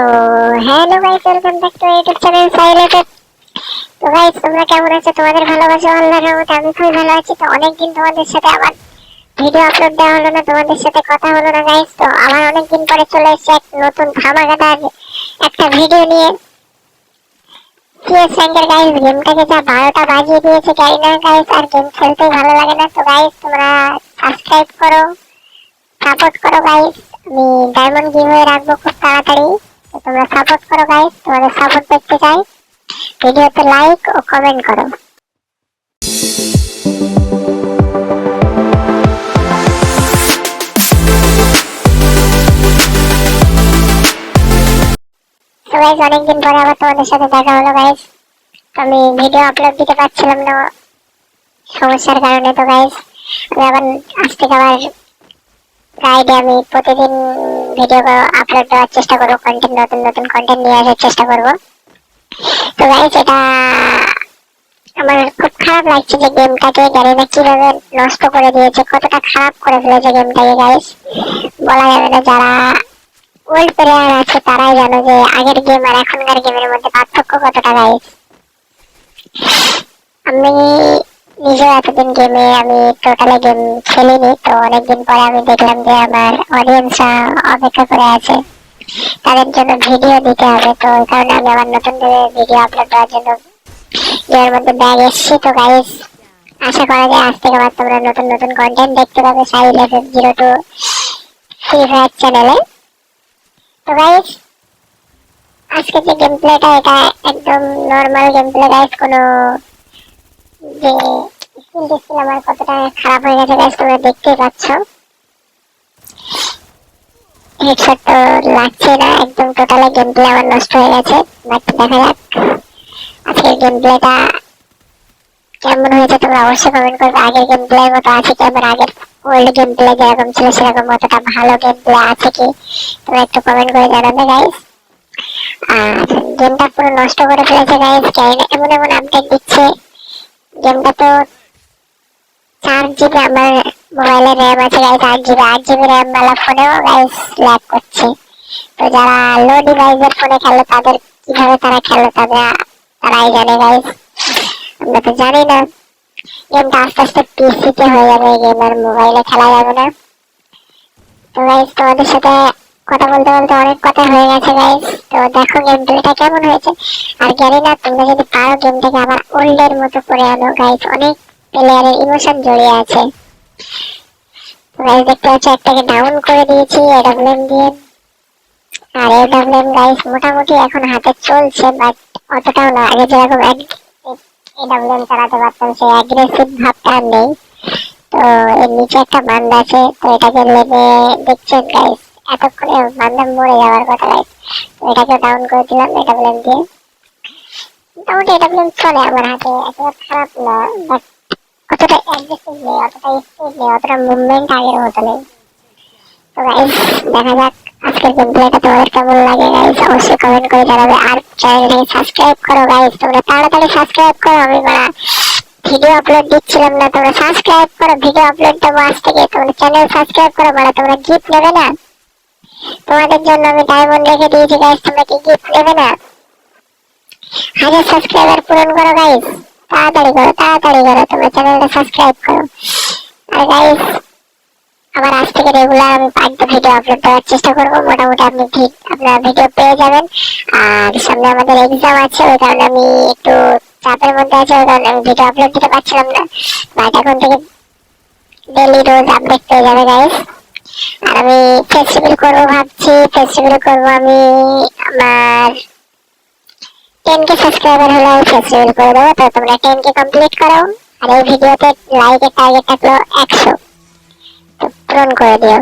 তো hello guys welcome back to YouTube channel সাইলেটেড তো guys তোমরা কেমন আছো? তোমাদের ভালোবাসা আল্লাহর রহমতে, আমি খুবই ভালো আছি। তো অনেকদিন তোমাদের সাথে আবার ভিডিও আপলোড দেওয়া হলো না, তোমাদের সাথে কথা হলো না গাইস তো অনেকদিন পরে চলে এসেছে এক নতুন একটা ভিডিও নিয়ে। সিএস গাইস গেমটাকে যা বারোটা বাজিয়ে দিয়েছে না গাইস আর গেম ভালো লাগে না। তো গাইস তোমরা সাবস্ক্রাইব করো সাপোর্ট করো গাইস আমি ডায়মন্ড রাখব খুব তাড়াতাড়ি। তোমরা সাপোর্ট করো গাইস তোমাদের সাপোর্ট দেখতে চাই। ভিডিওতে লাইক ও কমেন্ট করো। তো গাইস অনেকদিন পরে আবার তোমাদের সাথে দেখা হলো গাইস আমি ভিডিও আপলোড দিতে পারছিলাম না, সমস্যার কারণে তো গাইস আমি আবার আজ থেকে আবার ফ্রাইডে আমি প্রতিদিন ভিডিও আপলোড দেওয়ার চেষ্টা করব কন্টেন্ট নতুন নতুন কন্টেন্ট নিয়ে আসার চেষ্টা করব। তো গাইস এটা আমার খুব খারাপ লাগছে যে গেমটাকে জানি না কীভাবে নষ্ট করে দিয়েছে, কতটা খারাপ করে ফেলেছে গেমটাকে গাইস বলা যাবে না, যারা ওল্ড প্লেয়ার আছে, তারাই জানো যে আগের গেম আর এখনকার গেমের মধ্যে পার্থক্য কতটা গাইস আমি নিজেও এতদিন গেমে আমি টোটালি গেম খেলিনি, তো অনেকদিন পরে আমি দেখলাম যে আমার অডিয়েন্সরা অপেক্ষা করে আছে। তাদের জন্য ভিডিও দিতে হবে, তো ওই কারণে আমি আবার নতুন করে ভিডিও আপলোড দেওয়ার জন্য এর মধ্যে ব্যাগ এসছি। তো গাইস আশা করা যায় আজ থেকে আবার তোমরা নতুন নতুন কন্টেন্ট দেখতে পাবে সাইল F zero two free fire চ্যানেলে তো গাইস আজকে যে গেম প্লেটা এটা একদম নর্মাল গেম প্লে গাইস কোনো যে ডিসপ্লে আমার কতটা খারাপ হয়ে গেছে গাইস তোমরা দেখতেই পাচ্ছ। হেডশট তো লাগছে না, একদম টোটালি গেম প্লে আমার নষ্ট হয়ে গেছে বাট দেখা যাক। আজকের গেম প্লেটা কেমন হয়েছে তোমরা অবশ্যই কমেন্ট করবে। আগের গেম প্লে মতো আছে কি? আমার আগের ওল্ড গেম প্লে যেরকম ছিল, সেরকম অতটা ভালো গেম প্লে আছে কি? তোমরা একটু কমেন্ট করে জানাবে গাইস আর গেমটা পুরো নষ্ট করে ফেলেছে গাইস জানি এমন এমন আপডেট দিচ্ছে। গেমটা তো চার জিবি আমার মোবাইলে র্যাম আছে গাইস আট জিবি আট জিবি র্যাম वाला ফোনেও গাইস ল্যাগ করছে। তো যারা লো ডিভাইসের ফোনে খেলে, তাদের কীভাবে তারা খেলে তারা তারাই জানে গাইস আমরা তো জানি না। গেমটা আস্তে আস্তে পিসিতে হয়ে যাবে এই মোবাইলে খেলা যাবে না। তো গাইস তোমাদের সাথে কথা বলতে বলতে অনেক কথা হয়ে গেছে গাইস তো দেখো গেম প্লেটা কেমন হয়েছে? আর জানি না, তোমরা যদি পারো গেমটাকে আবার ওল্ডের মতো করে আনো। গাইস অনেক প্লেয়ারের ইমোশন জড়িয়ে আছে। গাইস দেখতে পাচ্ছ একটাকে ডাউন করে দিয়েছি এডব্লিউএম দিয়ে। আর এডব্লিউএম গাইস মোটামুটি এখন হাতে চলছে বাট অতটাও না। আগে যেরকম এডব্লিউএম চালাতে পারতাম, সেই অ্যাগ্রেসিভ ভাবটা নেই। তো এর নিচে একটা বান্দা আছে, তো এটাকে লেগে দেখছেন গাইস এতক্ষণে বান্দা মরে যাওয়ার কথা গাইস তো এটাকে ডাউন করে দিলাম এডব্লিউএম দিয়ে। মোটামুটি এডব্লিউএম চলে আমার হাতে, একেবারে খারাপ না বাট অতটা অ্যাগ্রেসিভ নেই অতটা স্পিড নেই অতটা মুভমেন্ট আগের মতো নেই তো গাইস দেখা যাক আজকের গেম প্লেটা তোমাদের কেমন লাগে গাইস অবশ্যই কমেন্ট করে জানাবে। আর চ্যানেলটাকে সাবস্ক্রাইব করো গাইস তোমরা তাড়াতাড়ি সাবস্ক্রাইব করো। আমি মারা ভিডিও আপলোড দিচ্ছিলাম না। তোমরা সাবস্ক্রাইব করো ভিডিও আপলোড দেবো আজ থেকে। তোমরা চ্যানেল সাবস্ক্রাইব করো মারা তোমরা গিফট নেবে না? তোমাদের জন্য আমি ডায়মন্ড রেখে দিয়েছি গাইস তোমরা কি গিফট নেবে না? হাজার সাবস্ক্রাইবার পূরণ করো গাইস তাড়াতাড়ি করো তাড়াতাড়ি করো, তোমরা চ্যানেলটা সাবস্ক্রাইব করো। আর গাইস আবার আজ থেকে রেগুলার আমি পাঁচটা ভিডিও আপলোড দেওয়ার চেষ্টা করব। মোটামুটি আপনি ঠিক আপনার ভিডিও পেয়ে যাবেন। আর সামনে আমাদের এক্সাম আছে, ওই কারণে আমি একটু চাপের মধ্যে আছি, ওই কারণে আমি ভিডিও আপলোড দিতে পারছিলাম না। বাট এখন থেকে ডেলি রোজ আপডেট পেয়ে যাবে গাইস আর আমি ফেস্টিভ্যাল করব ভাবছি ফেস্টিভ্যাল করব আমি আমার টেন কে সাবস্ক্রাইবার হলে আমি ফেস্টিভ্যাল করে দেবো। তো তোমরা টেন কে কমপ্লিট করো আর এই ভিডিওতে লাইকের টার্গেট থাকল একশো। তো পূরণ করে দিও।